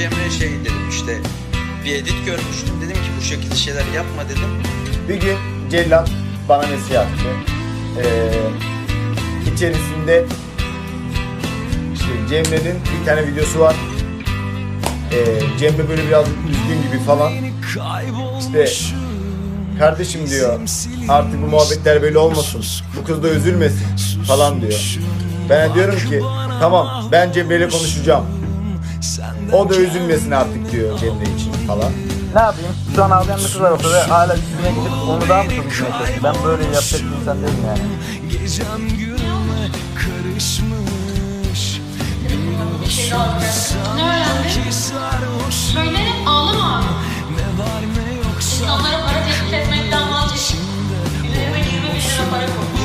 Cemre'ye şey dedim işte bir edit görmüştüm dedim ki bu şekilde şeyler yapma dedim. Bir gün Cellat bana mesaj attı. Ee, içerisinde işte Cemre'nin bir tane videosu var. Ee, Cemre böyle biraz üzgün gibi falan. İşte kardeşim diyor artık bu muhabbetler böyle olmasın. Bu kız da üzülmesin falan diyor. Ben diyorum ki tamam ben Cemre'yle konuşacağım. O da üzülmesin artık diyor kendi için falan. Ne yapayım? Şu an ağlayan bir kız var ortada. Hala yüzüne gidip onu daha mı çok üzülmek Ben böyle yapacak bir insan değilim yani. Gecem günüme karışmış. Ne öğrendin? Böyle ağlama abi. Ne var ne yoksa. İnsanlara para teklif etmekten vazgeçin. Üzerime 20 bin lira para koy.